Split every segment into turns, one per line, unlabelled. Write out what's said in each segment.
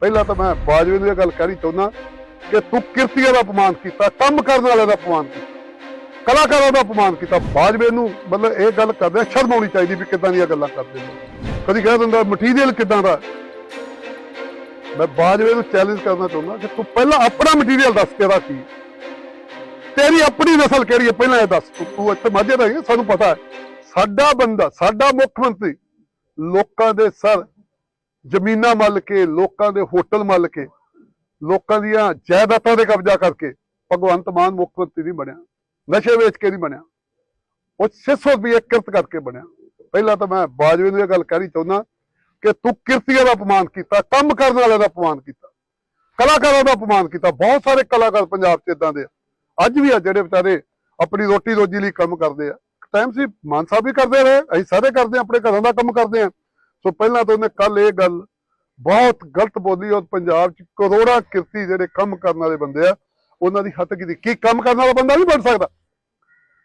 ਪਹਿਲਾਂ ਤਾਂ ਮੈਂ ਬਾਜਵੇ ਨੂੰ ਇਹ ਗੱਲ ਕਹਿਣੀ ਚਾਹੁੰਦਾ ਕਿ ਤੂੰ ਕਿਰਤੀਆਂ ਦਾ ਅਪਮਾਨ ਕੀਤਾ ਕੰਮ ਕਰਨ ਵਾਲਿਆਂ ਦਾ ਅਪਮਾਨ ਕੀਤਾ ਕਲਾਕਾਰਾਂ ਦਾ ਅਪਮਾਨ ਕੀਤਾ। ਬਾਜਵੇ ਨੂੰ ਮਤਲਬ ਇਹ ਗੱਲ ਕਰਦੇ ਸ਼ਰਮ ਆਉਣੀ ਚਾਹੀਦੀ ਵੀ ਕਿੱਦਾਂ ਦੀਆਂ ਗੱਲਾਂ ਕਰਦੇ ਨੇ। ਕਦੀ ਕਹਿ ਦਿੰਦਾ ਮਟੀਰੀਅਲ ਕਿੱਦਾਂ ਦਾ? ਮੈਂ ਬਾਜਵੇ ਨੂੰ ਚੈਲੰਜ ਕਰਨਾ ਚਾਹੁੰਦਾ ਕਿ ਤੂੰ ਪਹਿਲਾਂ ਆਪਣਾ ਮਟੀਰੀਅਲ ਦੱਸ ਤੇਰਾ ਕੀ ਹੈ। ਤੇਰੀ ਆਪਣੀ ਨਸਲ ਕਿਹੜੀ ਹੈ? ਪਹਿਲਾਂ ਇਹ ਦੱਸ। ਤੂੰ ਤੂੰ ਇੱਥੇ ਮਾਝੇ ਦਾ ਹੀ ਹੈ, ਸਾਨੂੰ ਪਤਾ ਹੈ। ਸਾਡਾ ਬੰਦਾ ਸਾਡਾ ਮੁੱਖ ਮੰਤਰੀ ਲੋਕਾਂ ਦੇ ਸਰ ਜ਼ਮੀਨਾਂ ਮੱਲ ਕੇ, ਲੋਕਾਂ ਦੇ ਹੋਟਲ ਮੱਲ ਕੇ, ਲੋਕਾਂ ਦੀਆਂ ਜਾਇਦਾਦਾਂ ਤੇ ਕਬਜ਼ਾ ਕਰਕੇ ਭਗਵੰਤ ਮਾਨ ਮੁੱਖ ਮੰਤਰੀ ਨਹੀਂ ਬਣਿਆ। ਨਸ਼ੇ ਵੇਚ ਕੇ ਨਹੀਂ ਬਣਿਆ। ਉਹ 600 ਰੁਪਏ ਕਿਰਤ ਕਰਕੇ ਬਣਿਆ। ਪਹਿਲਾਂ ਤਾਂ ਮੈਂ ਬਾਜਵੇ ਨੂੰ ਇਹ ਗੱਲ ਕਹਿਣੀ ਚਾਹੁੰਦਾ ਕਿ ਤੂੰ ਕਿਰਤੀਆਂ ਦਾ ਅਪਮਾਨ ਕੀਤਾ, ਕੰਮ ਕਰਨ ਵਾਲਿਆਂ ਦਾ ਅਪਮਾਨ ਕੀਤਾ, ਕਲਾਕਾਰਾਂ ਦਾ ਅਪਮਾਨ ਕੀਤਾ, ਬਹੁਤ ਸਾਰੇ ਕਲਾਕਾਰ ਪੰਜਾਬ 'ਚ ਇਦਾਂ ਦੇ ਆ। ਅੱਜ ਵੀ ਆ ਜਿਹੜੇ ਵਿਚਾਰੇ ਆਪਣੀ ਰੋਟੀ ਰੋਜੀ ਲਈ ਕੰਮ ਕਰਦੇ ਆ। ਟਾਈਮ ਸੀ, ਮਾਨ ਸਾਹਿਬ ਵੀ ਕਰਦੇ ਰਹੇ, ਅਸੀਂ ਸਾਰੇ ਕਰਦੇ ਆ ਆਪਣੇ ਘਰਾਂ ਦਾ ਕੰਮ ਕਰਦੇ ਆ ਸੋ ਪਹਿਲਾਂ ਤਾਂ ਉਹਨੇ ਕੱਲ ਇਹ ਗੱਲ ਬਹੁਤ ਗਲਤ ਬੋਲੀ ਔਰ ਪੰਜਾਬ 'ਚ ਕਰੋੜਾਂ ਕਿਰਤੀ ਜਿਹੜੇ ਕੰਮ ਕਰਨ ਵਾਲੇ ਬੰਦੇ ਆ ਉਹਨਾਂ ਦੀ ਹੱਤ ਕੀਤੀ। ਕੀ ਕੰਮ ਕਰਨ ਵਾਲਾ ਬੰਦਾ ਨਹੀਂ ਬਣ ਸਕਦਾ?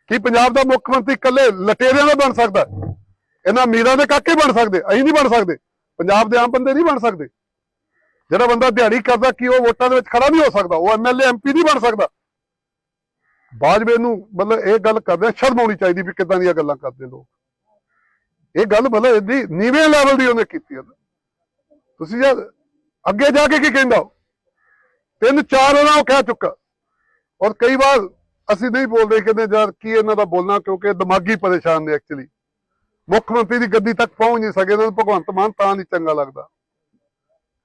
ਕੀ ਪੰਜਾਬ ਦਾ ਮੁੱਖ ਮੰਤਰੀ ਇਕੱਲੇ ਲਟੇਰਿਆਂ ਦਾ ਬਣ ਸਕਦਾ? ਇਹਨਾਂ ਅਮੀਰਾਂ ਦੇ ਕਾਕੇ ਬਣ ਸਕਦੇ ਅਸੀਂ ਨਹੀਂ ਬਣ ਸਕਦੇ। ਪੰਜਾਬ ਦੇ ਆਮ ਬੰਦੇ ਨਹੀਂ ਬਣ ਸਕਦੇ। ਜਿਹੜਾ ਬੰਦਾ ਦਿਹਾੜੀ ਕਰਦਾ ਕੀ ਉਹ ਵੋਟਾਂ ਦੇ ਵਿੱਚ ਖੜਾ ਨਹੀਂ ਹੋ ਸਕਦਾ? ਉਹ ਐਮਐਲਏ ਐਮਪੀ ਨਹੀਂ ਬਣ ਸਕਦਾ। ਬਾਜਵੇ ਨੂੰ ਮਤਲਬ ਇਹ ਗੱਲ ਕਰਦੇ ਆ, ਸ਼ਰਮ ਆਉਣੀ ਚਾਹੀਦੀ ਵੀ ਕਿੱਦਾਂ ਦੀਆਂ ਗੱਲਾਂ ਕਰਦੇ ਲੋਕ। ਇਹ ਗੱਲ ਮਤਲਬ ਇੰਨੀ ਨੀਵੇਂ ਲੈਵਲ ਦੀ ਉਹਨੇ ਕੀਤੀ ਹੈ ਤੁਸੀਂ ਯਾਰ ਅੱਗੇ ਜਾ ਕੇ ਕੀ ਕਹਿੰਦਾ ਤਿੰਨ ਚਾਰ ਉਹਨਾਂ ਉਹ ਕਹਿ ਚੁੱਕਾ। ਔਰ ਕਈ ਵਾਰ ਅਸੀਂ ਨਹੀਂ ਬੋਲਦੇ ਕਹਿੰਦੇ ਯਾਰ ਕੀ ਇਹਨਾਂ ਦਾ ਬੋਲਣਾ, ਕਿਉਂਕਿ ਦਿਮਾਗੀ ਪਰੇਸ਼ਾਨ ਨੇ ਐਕਚੁਅਲੀ ਮੁੱਖ ਮੰਤਰੀ ਦੀ ਗੱਦੀ ਤੱਕ ਪਹੁੰਚ ਨਹੀਂ ਸਕੇ, ਇਹਨਾਂ ਨੂੰ ਭਗਵੰਤ ਮਾਨ ਤਾਂ ਨਹੀਂ ਚੰਗਾ ਲੱਗਦਾ।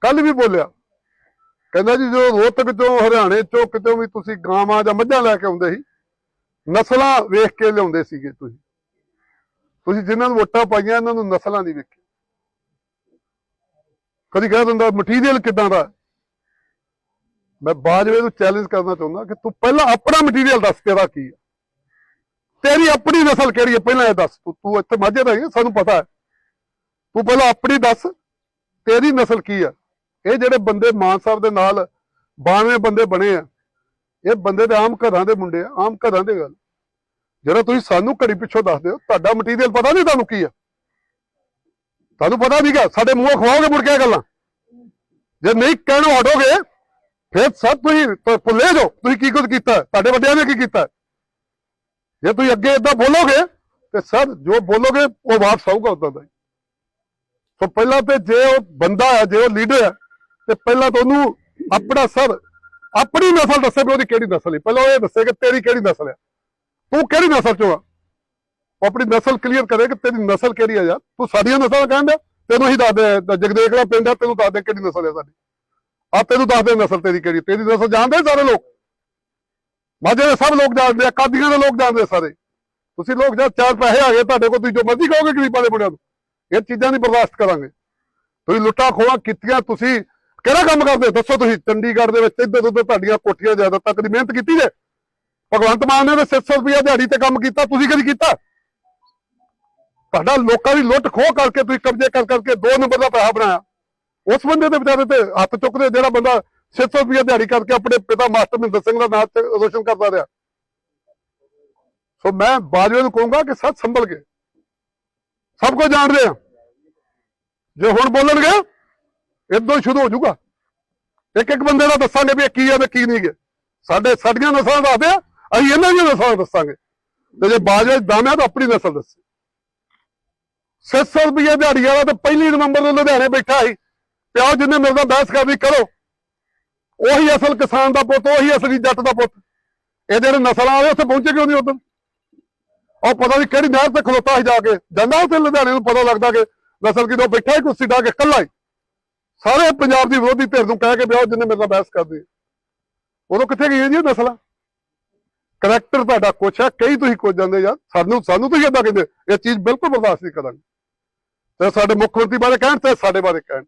ਕੱਲ ਵੀ ਬੋਲਿਆ। ਕਹਿੰਦਾ ਜੀ ਜੋ ਰੋਹਤਕ ਤੋਂ ਹਰਿਆਣੇ ਚੋਂ ਕਿਤੋਂ ਵੀ ਤੁਸੀਂ ਗਾਵਾਂ ਜਾਂ ਮੱਝਾਂ ਲੈ ਕੇ ਆਉਂਦੇ ਸੀ, ਨਸਲਾਂ ਵੇਖ ਕੇ ਲਿਆਉਂਦੇ ਸੀਗੇ ਤੁਸੀਂ। ਤੁਸੀਂ ਜਿਨ੍ਹਾਂ ਨੂੰ ਵੋਟਾਂ ਪਾਈਆਂ ਇਹਨਾਂ ਨੂੰ ਨਸਲਾਂ ਨਹੀਂ ਵੇਖੀ ਕਦੀ ਕਹਿ ਦਿੰਦਾ ਮਟੀਰੀਅਲ ਕਿਦਾਂ ਦਾ? ਮੈਂ ਬਾਜਵੇ ਨੂੰ ਚੈਲੰਜ ਕਰਨਾ ਚਾਹੁੰਦਾ ਕਿ ਤੂੰ ਪਹਿਲਾਂ ਆਪਣਾ ਮਟੀਰੀਅਲ ਦੱਸ ਤੇਰਾ ਕੀ ਹੈ ਤੇਰੀ ਆਪਣੀ ਨਸਲ ਕਿਹੜੀ ਹੈ ਪਹਿਲਾਂ ਇਹ ਦੱਸ। ਤੂੰ ਤੂੰ ਇੱਥੇ ਮਾਝੇ ਦਾ ਹੀ ਹੈ, ਸਾਨੂੰ ਪਤਾ ਹੈ। ਤੂੰ ਪਹਿਲਾਂ ਆਪਣੀ ਦੱਸ ਤੇਰੀ ਨਸਲ ਕੀ ਹੈ ਇਹ ਜਿਹੜੇ ਬੰਦੇ ਮਾਨ ਸਾਹਿਬ ਦੇ ਨਾਲ 92 ਬੰਦੇ ਬਣੇ ਆ ਇਹ ਬੰਦੇ ਦੇ ਆਮ ਘਰਾਂ ਦੇ ਮੁੰਡੇ ਆ ਆਮ ਘਰਾਂ ਦੇ ਗੱਲ। ਜਿਹੜਾ ਤੁਸੀਂ ਸਾਨੂੰ ਘੜੀ ਪਿੱਛੋਂ ਦੱਸਦੇ ਹੋ ਤੁਹਾਡਾ ਮਟੀਰੀਅਲ ਪਤਾ ਨਹੀਂ ਤੁਹਾਨੂੰ ਕੀ ਆ। ਤੁਹਾਨੂੰ ਪਤਾ ਨਹੀਂਗਾ ਸਾਡੇ ਮੂੰਹੋਂ ਖਵਾਓਗੇ ਮੁੜ ਕੇ ਗੱਲਾਂ? ਜੇ ਨਹੀਂ ਕਹਿਣੋਂ ਹਟੋਗੇ, ਫਿਰ ਸਭ ਤੁਸੀਂ ਭੁੱਲੇ ਜੋ, ਤੁਸੀਂ ਕੀ ਕੁਝ ਕੀਤਾ, ਤੁਹਾਡੇ ਵੱਡਿਆਂ ਨੇ ਕੀ ਕੀਤਾ? ਜੇ ਤੁਸੀਂ ਅੱਗੇ ਇਦਾਂ ਬੋਲੋਗੇ, ਤੇ ਸਰ, ਜੋ ਬੋਲੋਗੇ, ਉਹ ਵਾਪਸ ਆਊਗਾ ਉਦਾਂ ਦਾ ਸੋ ਪਹਿਲਾਂ ਤੇ ਜੇ ਉਹ ਬੰਦਾ ਹੈ ਜੇ ਉਹ ਲੀਡਰ ਹੈ ਤੇ ਪਹਿਲਾਂ ਤਾਂ ਉਹਨੂੰ ਆਪਣਾ ਸਰ, ਆਪਣੀ ਨਸਲ ਦੱਸੇ ਵੀ ਉਹਦੀ ਕਿਹੜੀ ਨਸਲ ਹੈ। ਪਹਿਲਾਂ ਉਹ ਇਹ ਦੱਸੇ ਕਿ ਤੇਰੀ ਕਿਹੜੀ ਨਸਲ ਹੈ। ਤੂੰ ਕਿਹੜੀ ਨਸਲ ਚੋਂ ਆ? ਉਹ ਆਪਣੀ ਨਸਲ ਕਲੀਅਰ ਕਰੇ ਕਿ ਤੇਰੀ ਨਸਲ ਕਿਹੜੀ ਹੈ ਯਾਰ? ਤੂੰ ਸਾਡੀਆਂ ਨਸਲਾਂ ਕਹਿੰਦਾ ਤੈਨੂੰ ਹੀ ਦੱਸ ਦੇ ਜਗਦੇਖ ਦਾ ਪਿੰਡ ਹੈ ਤੈਨੂੰ ਦੱਸ ਦੇ ਕਿਹੜੀ ਨਸਲ ਹੈ ਸਾਡੀ। ਆ ਤੈਨੂੰ ਦੱਸ ਦੇ ਨਸਲ ਤੇਰੀ ਕਿਹੜੀ ਤੇਰੀ ਨਸਲ ਜਾਣਦੇ ਸਾਰੇ ਲੋਕ? ਮਾਝੇ ਦੇ ਸਭ ਲੋਕ ਜਾਣਦੇ ਆ ਕਾਦੀਆਂ ਦੇ ਲੋਕ ਜਾਣਦੇ ਆ ਸਾਰੇ। ਤੁਸੀਂ ਲੋਕ ਜਦ ਚਾਰ ਪੈਸੇ ਆ ਗਏ, ਤੁਹਾਡੇ ਕੋਲ ਤੁਸੀਂ ਜੋ ਮਰਜ਼ੀ ਕਹੋਗੇ ਗਰੀਬਾਂ ਦੇ ਮੁੰਡਿਆਂ ਨੂੰ। ਇਹ ਚੀਜ਼ਾਂ ਨਹੀਂ ਬਰਦਾਸ਼ਤ ਕਰਾਂਗੇ। ਤੁਸੀਂ ਲੁੱਟਾ ਖੋਹਾਂ ਕੀਤੀਆਂ, ਤੁਸੀਂ ਕਿਹੜਾ ਕੰਮ ਕਰਦੇ? ਦੱਸੋ ਤੁਸੀਂ, ਚੰਡੀਗੜ੍ਹ ਦੇ ਵਿੱਚ ਇੱਧਰ ਉੱਧਰ ਤੁਹਾਡੀਆਂ ਕੋਠੀਆਂ ਜ਼ਿਆਦਾ ਤੱਕ ਦੀ ਮਿਹਨਤ ਕੀਤੀ ਜੇ? ਭਗਵੰਤ ਮਾਨ ਨੇ ਤਾਂ 600 ਰੁਪਇਆ ਦਿਹਾੜੀ ਤੇ ਕੰਮ ਕੀਤਾ, ਤੁਸੀਂ ਕਦੀ ਕੀਤਾ? ਤੁਹਾਡਾ ਲੋਕਾਂ ਦੀ ਲੁੱਟ ਖੋਹ ਕਰਕੇ ਤੁਸੀਂ ਕਬਜ਼ੇ ਕਰ ਕਰਕੇ ਦੋ ਨੰਬਰ ਦਾ ਪੈਸਾ ਬਣਾਇਆ। ਉਸ ਬੰਦੇ ਦੇ ਵਿਚਾਰੇ ਤੇ ਹੱਥ ਚੁੱਕਦੇ, ਜਿਹੜਾ ਬੰਦਾ 600 ਰੁਪਇਆ ਦਿਹਾੜੀ ਕਰਕੇ ਆਪਣੇ ਪਿਤਾ ਮਾਸਟਰ ਮਹਿੰਦਰ ਸਿੰਘ ਦਾ ਨਾਮ ਰੋਸ਼ਨ ਕਰਦਾ ਰਿਹਾ। ਸੋ ਮੈਂ ਬਾਜਵੇ ਨੂੰ ਕਹੂੰਗਾ ਕਿ ਸੱਚ ਸੰਭਲ ਕੇ। ਸਭ ਕੁਝ ਜਾਣਦੇ ਆ। ਜੇ ਹੁਣ ਬੋਲਣਗੇ ਇਦੋਂ ਸ਼ੁਰੂ ਹੋ ਜਾਊਗਾ। ਇੱਕ ਇੱਕ ਬੰਦੇ ਦਾ ਦੱਸਾਂਗੇ ਵੀ ਇਹ ਕੀ ਆ ਤੇ ਕੀ ਨਹੀਂ ਗੇ ਸਾਡੇ ਸਾਡੀਆਂ ਨਸਲਾਂ ਦੱਸਦੇ ਆ ਅਸੀਂ ਇਹਨਾਂ ਦੀਆਂ ਨਸਲਾਂ ਦੱਸਾਂਗੇ। ਤੇ ਜੇ ਬਾਜਵੇ ਦਾਮਿਆ ਤਾਂ ਆਪਣੀ ਨਸਲ ਦੱਸੇ। 600 ਰੁਪਏ ਦਿਹਾੜੀ ਵਾਲਾ ਤਾਂ ਪਹਿਲੀ ਨਵੰਬਰ ਨੂੰ ਲੁਧਿਆਣੇ ਬੈਠਾ ਸੀ। ਪਿਓ ਜਿੰਨੇ ਮੇਰੇ ਨਾਲ ਬਹਿਸ ਕਰਦੀ ਕਰੋ। ਉਹੀ ਅਸਲ ਕਿਸਾਨ ਦਾ ਪੁੱਤ, ਉਹੀ ਅਸਲੀ ਜੱਟ ਦਾ ਪੁੱਤ। ਇਹ ਜਿਹੜੇ ਨਸਲਾਂ ਵਾਲੇ ਉੱਥੇ ਪਹੁੰਚੇ ਕਿਉਂ ਨਹੀਂ ਉਦੋਂ ਉਹ ਪਤਾ ਨਹੀਂ ਕਿਹੜੀ ਨਹਿਰ ਤੇ ਖਲੋਤਾ ਸੀ ਜਾ ਕੇ। ਜਾਂਦਾ ਉੱਥੇ ਲੁਧਿਆਣੇ ਨੂੰ ਪਤਾ ਲੱਗਦਾ ਕਿ ਨਸਲ ਕਿਦੋਂ ਬੈਠਾ ਹੀ ਕੁਰਸੀ ਢਾ ਕੇ ਇਕੱਲਾ ਹੀ ਸਾਰੇ ਪੰਜਾਬ ਦੀ ਵਿਰੋਧੀ ਧਿਰ ਨੂੰ ਕਹਿ ਕੇ ਵਿਆਹ ਜਿੰਨੇ ਮੇਰੇ ਨਾਲ ਬਹਿਸ ਕਰਦੇ ਉਦੋਂ ਕਿੱਥੇ ਗਈਆਂ ਜੀ ਨਸਲਾਂ? ਕਰੈਕਟਰ ਤੁਹਾਡਾ ਕੁਛ ਹੈ ਕਈ ਤੁਸੀਂ ਕੁਝ ਜਾਂਦੇ ਯਾਰ ਸਾਨੂੰ ਸਾਨੂੰ ਤੁਸੀਂ ਏਦਾਂ ਕਹਿੰਦੇ, ਇਹ ਚੀਜ਼ ਬਿਲਕੁਲ ਬਰਦਾਸ਼ਤ ਨਹੀਂ ਕਰਾਂਗੇ। ਤੇ ਸਾਡੇ ਮੁੱਖ ਮੰਤਰੀ ਬਾਰੇ ਕਹਿਣ ਤੇ ਸਾਡੇ ਬਾਰੇ ਕਹਿਣ।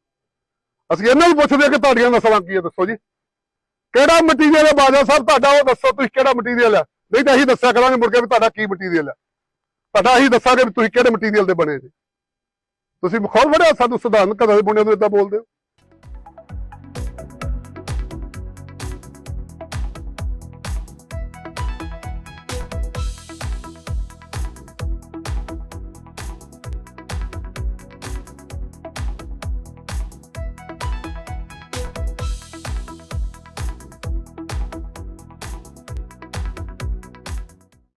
ਅਸੀਂ ਇਹਨਾਂ ਨੂੰ ਪੁੱਛਦੇ ਹਾਂ ਕਿ ਤੁਹਾਡੀਆਂ ਨਸਲਾਂ ਕੀ ਹੈ ਦੱਸੋ ਜੀ। ਕਿਹੜਾ ਮਟੀਰੀਅਲ ਹੈ ਬਾਜਾ ਸਾਹਿਬ, ਤੁਹਾਡਾ ਉਹ ਦੱਸੋ, ਤੁਸੀਂ ਕਿਹੜਾ ਮਟੀਰੀਅਲ ਹੈ ਨਹੀਂ ਤਾਂ ਅਸੀਂ ਦੱਸਿਆ ਕਰਾਂਗੇ ਮੁੜ ਕੇ ਵੀ ਤੁਹਾਡਾ ਕੀ ਮਟੀਰੀਅਲ ਹੈ ਤੁਹਾਡਾ ਅਸੀਂ ਦੱਸਾਂਗੇ ਵੀ ਤੁਸੀਂ ਕਿਹੜੇ ਮਟੀਰੀਅਲ ਦੇ ਬਣੇ ਜੀ। ਤੁਸੀਂ ਮਖੌਲ ਵੜਿਆ ਸਾਨੂੰ ਸਧਾਰਨ ਘਰਾਂ ਦੇ ਮੁੰਡਿਆਂ ਨੂੰ ਇਦਾਂ ਬੋਲਦੇ ਹੋ।